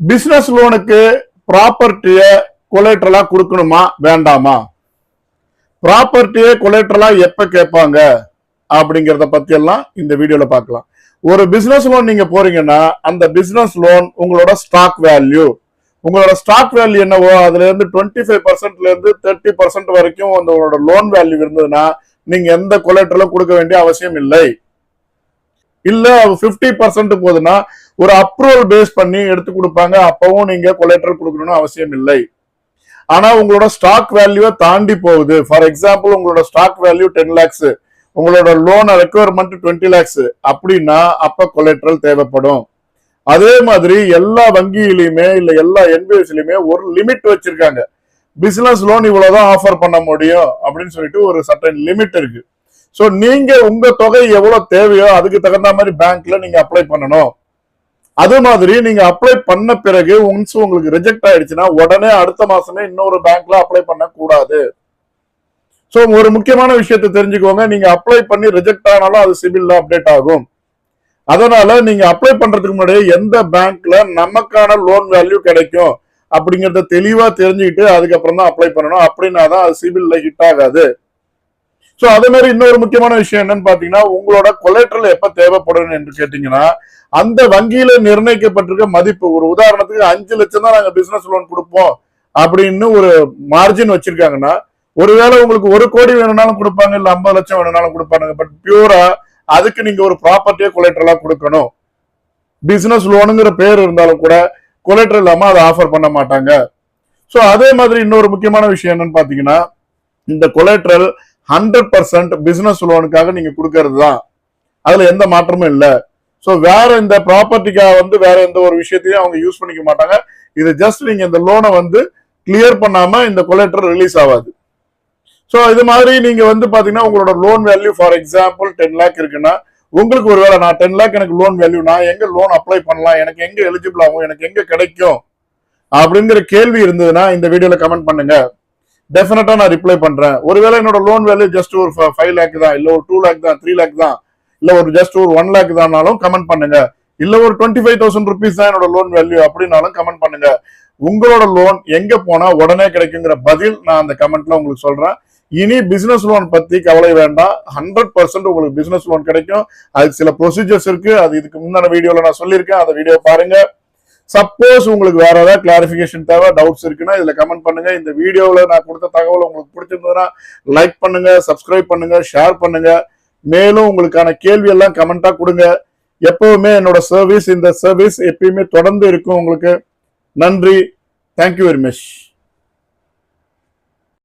Business லோனுக்கு ப்ராப்பர்ட்டிய கொலேட்ரலா கொடுக்கணுமா வேண்டாமா? ப்ராப்பர்ட்டிய கொலேட்ரலா எப்ப கேட்பாங்க? அப்படிங்கறத பத்தி எல்லாம் இந்த வீடியோல பார்க்கலாம். ஒரு பிசினஸ் லோன் நீங்க போறீங்கன்னா அந்த பிசினஸ் லோன் உங்களோட ஸ்டாக் வேல்யூ உங்களோட ஸ்டாக் வேல்யூ என்னவோ அதுல இருந்து டுவெண்ட்டி ஃபைவ் பர்சன்ட்ல இருந்து தேர்ட்டி பர்சன்ட் வரைக்கும் அந்த உங்களோட லோன் வேல்யூ இருந்ததுன்னா நீங்க எந்த கொலேட்ரலும் கொடுக்க வேண்டிய அவசியம் இல்லை. இல்ல பிப்டி பர்சன்ட் போகுதுன்னா ஒரு அப்ரூவல் பேஸ் பண்ணி எடுத்து கொடுப்பாங்க. அப்பவும் நீங்க கொலேட்ரல் கொடுக்கணும்னு அவசியம் இல்லை. ஆனா உங்களோட ஸ்டாக் வேல்யூவை தாண்டி போகுது. ஃபார் எக்ஸாம்பிள் உங்களோட ஸ்டாக் வேல்யூ டென் லேக்ஸ் உங்களோட லோன் ரெக்குவயர்மெண்ட் டுவெண்ட்டி லேக்ஸ் அப்படின்னா அப்ப கொலேட்ரல் தேவைப்படும். அதே மாதிரி எல்லா வங்கியிலுமே இல்ல எல்லா என்பிஎஸ்லயுமே ஒரு லிமிட் வச்சிருக்காங்க. பிசினஸ் லோன் இவ்வளவுதான் ஆஃபர் பண்ண முடியும் அப்படின்னு சொல்லிட்டு ஒரு சட்டன் லிமிட் இருக்கு. ஸோ நீங்க உங்க தொகை எவ்வளவு தேவையோ அதுக்கு தகுந்த மாதிரி பேங்க்ல நீங்க அப்ளை பண்ணணும். அது மாதிரி நீங்க அப்ளை பண்ண பிறகு ஒன்ஸ் உங்களுக்கு ரிஜெக்ட் ஆயிடுச்சுன்னா உடனே அடுத்த மாசமே இன்னொரு பேங்க்ல அப்ளை பண்ண கூடாது ஸோ ஒரு முக்கியமான விஷயத்தை தெரிஞ்சுக்கோங்க. நீங்க அப்ளை பண்ணி ரிஜெக்ட் ஆனாலும் அது சிபில்ல அப்டேட் ஆகும். அதனால நீங்க அப்ளை பண்றதுக்கு முன்னாடியே எந்த பேங்க்ல நமக்கான லோன் வேல்யூ கிடைக்கும் அப்படிங்கறத தெளிவா தெரிஞ்சுக்கிட்டு அதுக்கப்புறம் தான் அப்ளை பண்ணணும். அப்படின்னா தான் அது சிபில்ல ஹிட் ஆகாது. ஸோ அதே மாதிரி இன்னொரு முக்கியமான விஷயம் என்னன்னு பாத்தீங்கன்னா உங்களோட கொலேட்ரல் எப்ப தேவைப்படும் என்று கேட்டீங்கன்னா அந்த வங்கியில நிர்ணயிக்கப்பட்டிருக்க மதிப்பு ஒரு உதாரணத்துக்கு அஞ்சு லட்சம் தான் நாங்க பிசினஸ் லோன் கொடுப்போம் அப்படின்னு ஒரு மார்ஜின் வச்சிருக்காங்கன்னா ஒருவேளை உங்களுக்கு ஒரு கோடி வேணும்னாலும் கொடுப்பாங்க இல்ல ஐம்பது லட்சம் வேணும்னாலும் கொடுப்பாங்க பட் பியூரா அதுக்கு நீங்க ஒரு ப்ராப்பர்ட்டியே கொலேட்ரலா கொடுக்கணும். பிசினஸ் லோனுங்கிற பேர் இருந்தாலும் கூட கொலேட்ரல் இல்லாம அதை ஆஃபர் பண்ண மாட்டாங்க. ஸோ அதே மாதிரி இன்னொரு முக்கியமான விஷயம் என்னன்னு பாத்தீங்கன்னா இந்த கொலேட்ரல் ஹண்ட்ரட் பர்சன்ட் பிசினஸ் லோனுக்காக நீங்க கொடுக்கறது தான் அதுல எந்த மாற்றமும் இல்லை. ஸோ வேற இந்த ப்ராப்பர்ட்டிக்காக வந்து வேற எந்த ஒரு விஷயத்தையும் அவங்க யூஸ் பண்ணிக்க மாட்டாங்க. இது ஜஸ்ட் நீங்க இந்த லோனை வந்து கிளியர் பண்ணாம இந்த கொலேட்டர் ரிலீஸ் ஆகாது. ஸோ இது மாதிரி நீங்க வந்து பாத்தீங்கன்னா உங்களோட loan value for example ten lakh இருக்குன்னா உங்களுக்கு ஒருவேளை நான் டென் லேக் எனக்கு லோன் வேல்யூ நான் எங்க லோன் அப்ளை பண்ணலாம் எனக்கு எங்க எலிஜிபிள் ஆகும் எனக்கு எங்க கிடைக்கும் அப்படிங்கிற கேள்வி இருந்ததுன்னா இந்த வீடியோல கமெண்ட் பண்ணுங்க. டெஃபினட்டா நான் ரிப்ளை பண்றேன். ஒருவேளை என்னோட லோன் வேல்யூ ஜஸ்ட் ஒரு ஃபைவ் லேக் தான் இல்ல ஒரு டூ லேக் தான் த்ரீ லேக் தான் இல்ல ஒரு ஜஸ்ட் ஒரு ஒன் லேக் தானாலும் கமெண்ட் பண்ணுங்க. இல்ல ஒரு டுவெண்ட்டி ஃபைவ் தௌசண்ட் ருபீஸ் தான் என்னோட லோன் வேல்யூ அப்படின்னாலும் கமெண்ட் பண்ணுங்க. உங்களோட லோன் எங்க போனா உடனே கிடைக்குங்கிற பதில் நான் அந்த கமெண்ட்ல உங்களுக்கு சொல்றேன். இனி பிசினஸ் லோன் பத்தி கவலை வேண்டாம். ஹண்ட்ரட் பர்சன்ட் உங்களுக்கு பிசினஸ் லோன் கிடைக்கும். அதுக்கு சில ப்ரொசீஜர்ஸ் இருக்கு. அது இதுக்கு முன்னாடி வீடியோல நான் சொல்லியிருக்கேன். அந்த வீடியோ பாருங்க. சப்போஸ் உங்களுக்கு வேற ஏதாவது கிளாரிபிகேஷன் தேவை டவுட்ஸ் இருக்குன்னா இதுல கமெண்ட் பண்ணுங்க. இந்த வீடியோவில் நான் கொடுத்த தகவல் உங்களுக்கு பிடிச்சிருந்ததுன்னா லைக் பண்ணுங்க சப்ஸ்கிரைப் பண்ணுங்க ஷேர் பண்ணுங்க. மேலும் உங்களுக்கான கேள்வி எல்லாம் கமெண்டா கொடுங்க. எப்பவுமே என்னோட சர்வீஸ் இந்த சர்வீஸ் எப்பயுமே தொடர்ந்து இருக்கும் உங்களுக்கு. நன்றி. Thank you very much